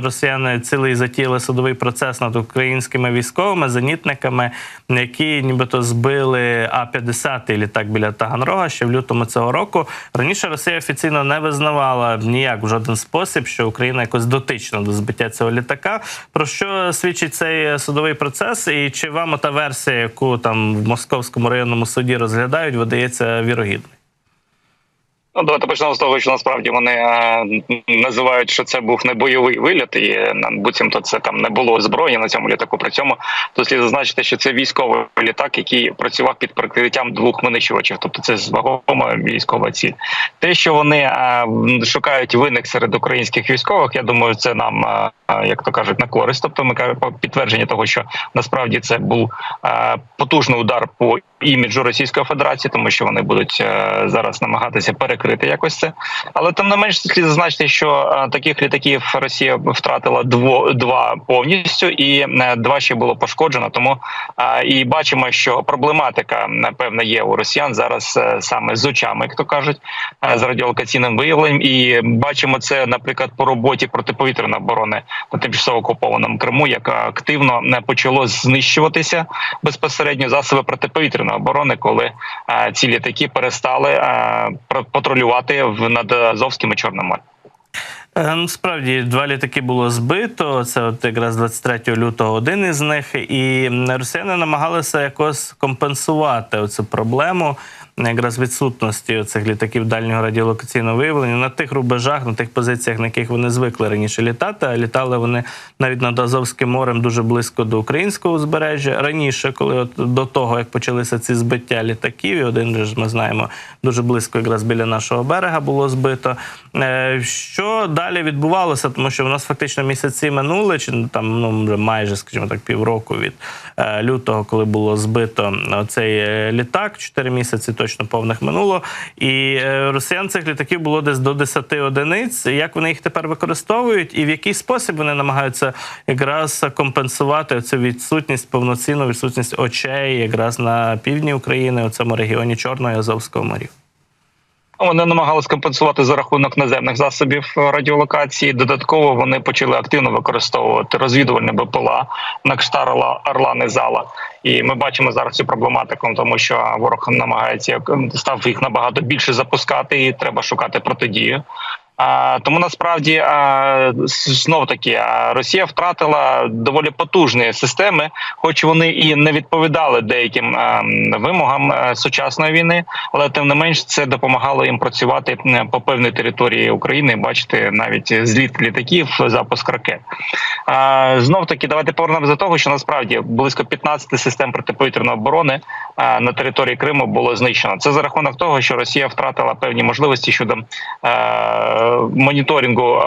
Росіяни цілий затіяли судовий процес над українськими військовими зенітниками, які нібито збили А-50 літак біля Таганрога ще в лютому цього року. Раніше Росія офіційно не визнавала ніяк в жоден спосіб, що Україна якось дотична до збиття цього літака. Про що свідчить цей судовий процес? І чи вам та версія, яку там в московському районному суді розглядають, видається вірогідною? Ну, давайте почнемо з того, що насправді вони е, називають, що це був не бойовий виліт, і е, буцімто це там не було зброї на цьому літаку. При цьому то слід зазначити, що це військовий літак, який працював під прикриттям двох винищувачів, тобто це вагома військова ціль. Те, що вони е, шукають винних серед українських військових, я думаю, це нам, як то кажуть, на користь. Тобто, ми кажемо підтвердження того, що насправді це був потужний удар по іміджу Російської Федерації, тому що вони будуть зараз намагатися перекрити якось це. Але тим не менш слід зазначити, що е, таких літаків Росія втратила дво, два повністю, і е, два ще було пошкоджено. Тому е, і бачимо, що проблематика напевно є у росіян зараз саме з очами, як то кажуть, з радіолокаційним виявленням. І бачимо це, наприклад, по роботі протиповітряної оборони на тимчасово окупованому Криму, яка активно почало знищуватися безпосередньо засоби протиповітряної оборони, коли ці літаки перестали пр- патрулювати над Азовським і Чорним морем. Е, ну, два літаки було збито. Це от якраз 23 лютого один із них, і росіяни намагалися якось компенсувати цю проблему. Якраз відсутності цих літаків дальнього радіолокаційного виявлення на тих рубежах, на тих позиціях, на яких вони звикли раніше літати. А літали вони навіть над Азовським морем дуже близько до українського узбережжя. Раніше, коли от до того як почалися ці збиття літаків, і один ж ми знаємо дуже близько, якраз біля нашого берега було збито. Е, Що далі відбувалося? Тому що в нас фактично місяці минули, чи там ну майже, скажімо так, півроку від е, лютого, коли було збито цей е, літак. Чотири місяці точно повних минуло. І е, росіян цих літаків було десь до 10 одиниць. Як вони їх тепер використовують, і в який спосіб вони намагаються якраз компенсувати цю відсутність, повноцінну відсутність очей, якраз на півдні України, у цьому регіоні Чорного і Азовського морів. Вони намагалися компенсувати за рахунок наземних засобів радіолокації. Додатково вони почали активно використовувати розвідувальне БПЛА на кштар Орла- Орлани Зала. І ми бачимо зараз цю проблематику, тому що ворог намагається став їх набагато більше запускати, і треба шукати протидію. А, тому насправді знов таки Росія втратила доволі потужні системи, хоч вони і не відповідали деяким а, вимогам е, сучасної війни, але тим не менш це допомагало їм працювати по певній території України. Бачити навіть зліт літаків, запуск ракет. А, знов таки, давайте повернемося до того, що насправді близько 15 систем протиповітряної оборони а, на території Криму було знищено. Це за рахунок того, що Росія втратила певні можливості щодо е, моніторингу.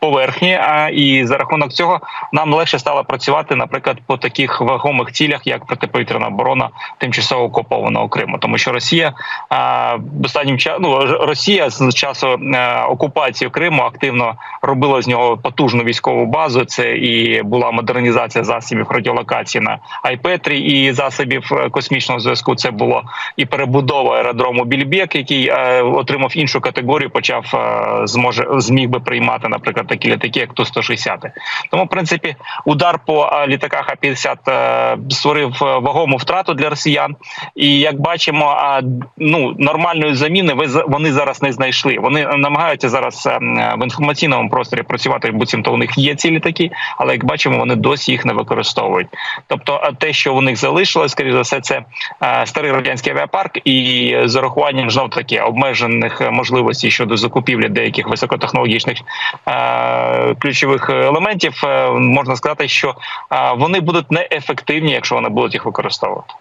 Поверхні, а і за рахунок цього нам легше стало працювати, наприклад, по таких вагомих цілях, як протиповітряна оборона тимчасово окупованого Криму, тому що Росія а, останнім часом ну, Росія з часу е, окупації Криму активно робила з нього потужну військову базу. Це і була модернізація засобів радіолокації на Айпетрі і засобів е, космічного зв'язку. Це було і перебудова аеродрому Більбек, який е, отримав іншу категорію, почав е, зможе зміг би приймати, наприклад, такі літаки, як ту 160 Тому, в принципі, удар по е, літаках А-50 е, створив е, вагому втрату для росіян. І як бачимо, ну нормальної заміни вони зараз не знайшли. Вони намагаються зараз в інформаційному просторі працювати, буцімто у них є ці літаки, але як бачимо, вони досі їх не використовують. Тобто, а те, що у них залишилось, скоріш за все, це старий радянський авіапарк, і з урахуванням знов таки обмежених можливостей щодо закупівлі деяких високотехнологічних ключових елементів, е, можна сказати, що е, вони будуть неефективні, якщо вони будуть їх використовувати.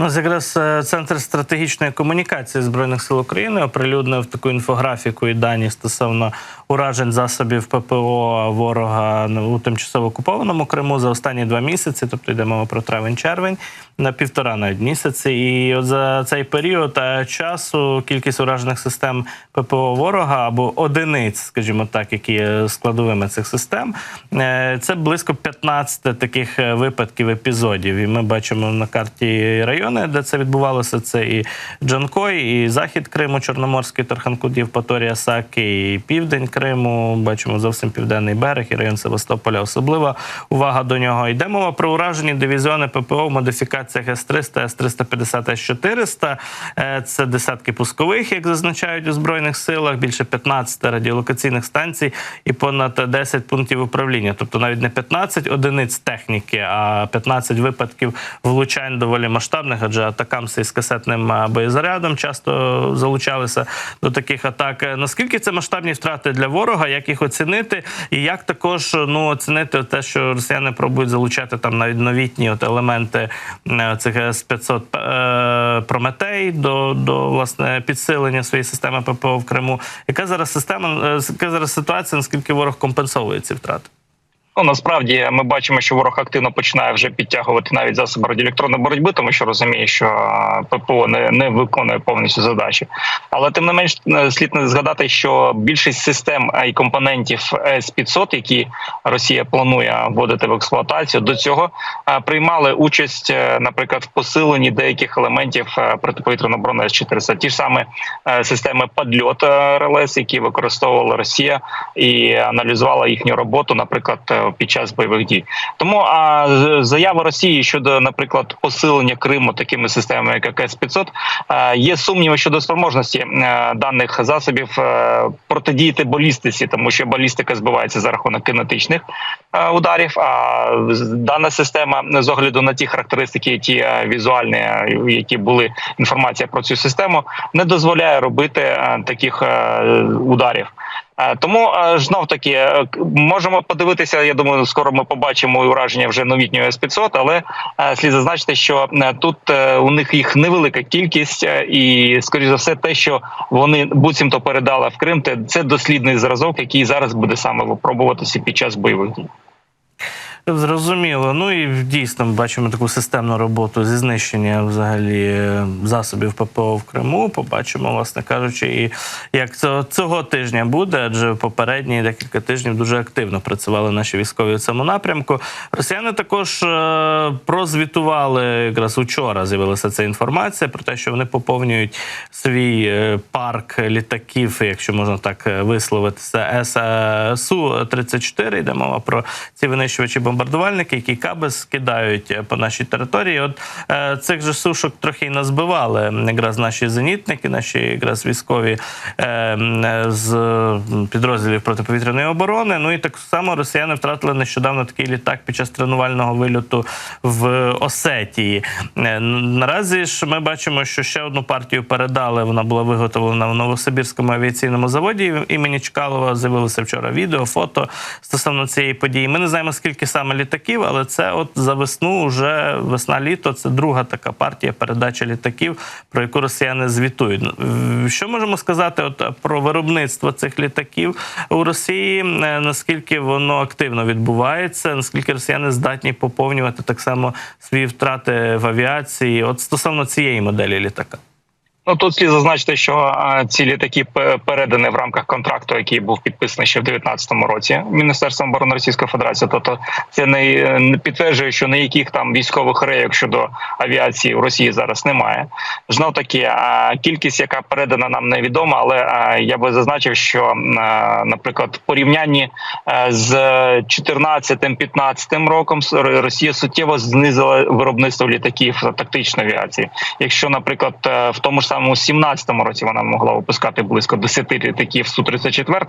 Ну, якраз е, центр стратегічної комунікації збройних сил України оприлюднив таку інфографіку і дані стосовно уражень засобів ППО ворога у тимчасово окупованому Криму за останні два місяці, тобто йде мова про травень-червень, на півтора навіть місяці. І от за цей період е, часу кількість уражених систем ППО ворога або одиниць, скажімо так, які є складовими цих систем, е, це близько 15 таких випадків епізодів. І ми бачимо на карті районів. Райони, де це відбувалося. Це і Джанкой, і захід Криму, Чорноморський, Тарханкут, Євпаторія, Саки, і південь Криму. Бачимо зовсім південний берег і район Севастополя. Особлива увага до нього. Йде мова про уражені дивізіони ППО в модифікаціях С-300, С-350, С-400. Е, Це десятки пускових, як зазначають у Збройних силах, більше 15 радіолокаційних станцій і понад 10 пунктів управління. Тобто навіть не 15 одиниць техніки, а 15 випадків влучань доволі масштабних, адже атакамси із касетним боєзарядом часто залучалися до таких атак. Наскільки це масштабні втрати для ворога? Як їх оцінити? І як також ну оцінити те, що росіяни пробують залучати там навіть новітні от елементи цих С-500 е, Прометей до, до власне підсилення своєї системи ППО в Криму? Яка зараз система, е, яка зараз ситуація? Наскільки ворог компенсовує ці втрати? Ну насправді ми бачимо, що ворог активно починає вже підтягувати навіть засоби радіоелектронної боротьби, тому що розуміє, що е, ППО не, не виконує повністю задачі. Але тим не менш е, слід не згадати, що більшість систем е, і компонентів с 500 які Росія планує вводити в експлуатацію, до цього приймали участь, наприклад, в посиленні деяких елементів протиповітряної оборони с 400 Ті ж саме системи падльот РЛС, які використовувала Росія, і аналізувала їхню роботу, наприклад, під час бойових дій. Тому а заява Росії щодо, наприклад, посилення Криму такими системами, як С-500, е, є сумніви щодо спроможності е, даних засобів е, протидіяти балістиці, тому що балістика збивається за рахунок кинетичних е, ударів. А дана система з огляду на ті характеристики, ті візуальні, які були інформація про цю систему, не дозволяє робити таких ударів. Е, Тому е, знов таки е, можемо подивитися. Я думаю, скоро ми побачимо і ураження вже новітньої С-500, але слід зазначити, що тут у них їх невелика кількість, і скоріш за все, те, що вони буцімто передали в Крим, це дослідний зразок, який зараз буде саме випробуватися під час бойових дій. Зрозуміло. Ну і дійсно ми бачимо таку системну роботу зі знищення взагалі е, засобів ППО в Криму. Побачимо, власне кажучи, і як цього, цього тижня буде, адже попередні декілька тижнів дуже активно працювали наші військові в цьому напрямку. Росіяни також е, прозвітували якраз учора. З'явилася ця інформація про те, що вони поповнюють свій е, парк літаків, якщо можна так висловитися, су 34 Йде мова про ці винищувачі бомбардувальники, які каби скидають е, по нашій території. От е, цих же сушок трохи й назбивали якраз наші зенітники, наші якраз військові е, з підрозділів протиповітряної оборони. Ну і так само росіяни втратили нещодавно такий літак під час тренувального вильоту в Осетії. Наразі ж ми бачимо, що ще одну партію передали. Вона була виготовлена в Новосибірському авіаційному заводі імені Чкалова. З'явилося вчора відео, фото стосовно цієї події. Ми не знаємо, скільки саме літаків, але це от за весну, вже весна-літо. Це друга така партія передачі літаків, про яку росіяни звітують. Що можемо сказати от про виробництво цих літаків у Росії? Е, Наскільки воно активно відбувається? Наскільки росіяни здатні поповнювати так само свої втрати в авіації? От стосовно цієї моделі літака. Ну тут слід зазначити, що ці літаки передані в рамках контракту, який був підписаний ще в 2019 році Міністерством оборони Російської Федерації. Тобто це не, підтверджує, що ніяких там військових рейок щодо авіації в Росії зараз немає. Знов таки, кількість, яка передана, нам невідома, але я би зазначив, що наприклад, в порівнянні з 14-15 роком Росія суттєво знизила виробництво літаків тактичної авіації. Якщо, наприклад, е, в тому ж самому 17-му році вона могла випускати близько 10 літаків су 34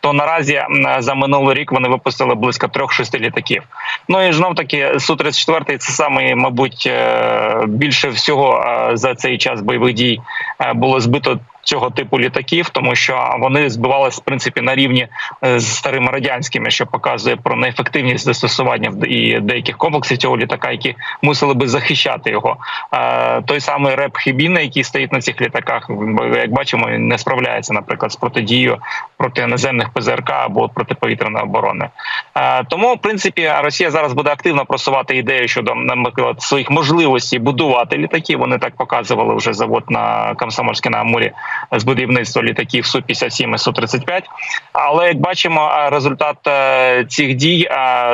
то наразі за минулий рік вони випустили близько 3-6 літаків. Ну і знов таки су 34 це саме, мабуть, е, більше всього е, за цей час бойових дій е, було збито. Цього типу літаків, тому що вони збивалися в принципі на рівні е, з старими радянськими, що показує про неефективність застосування і деяких комплексів цього літака, які мусили би захищати його. Е, Той самий реп Хібіна, який стоїть на цих літаках, як бачимо, він не справляється, наприклад, з протидією проти наземних ПЗРК або протиповітряної оборони. Е, Тому, в принципі, Росія зараз буде активно просувати ідею щодо, наприклад, своїх можливостей будувати літаки. Вони так показували вже завод на Комсомольській на Амурі з будівництва літаків су 57 і су 35 Але як бачимо, результат е, цих дій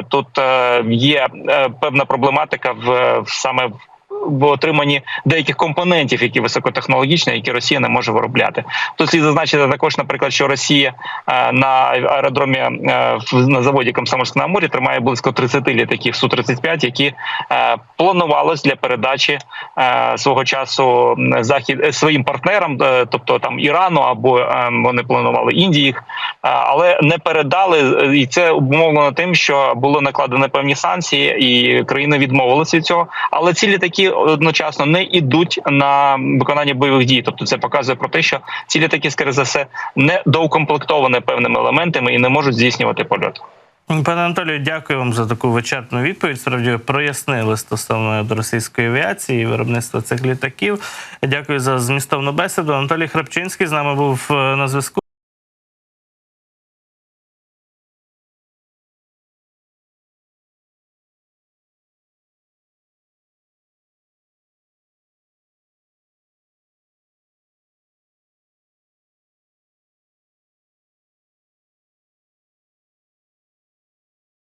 тут е, є е, певна проблематика в саме в в отриманні деяких компонентів, які високотехнологічні, які Росія не може виробляти. Тут слід зазначити також, наприклад, що Росія е, на аеродромі е, на заводі Комсомольськ на Амурі тримає близько 30 літаків су 35 які е, планувалось для передачі свого часу захід своїм партнерам, тобто там Ірану або вони планували Індії, їх, але не передали. І це обумовлено тим, що було накладено певні санкції, і країни відмовилися від цього. Але ці літаки одночасно не йдуть на виконання бойових дій. Тобто, це показує про те, що ці літаки, скоріше за все, не доукомплектовані певними елементами і не можуть здійснювати польот. Пане Анатолію, дякую вам за таку вичерпну відповідь. Справді прояснили стосовно російської авіації і виробництва цих літаків. Дякую за змістовну бесіду. Анатолій Храпчинський з нами був е, на зв'язку.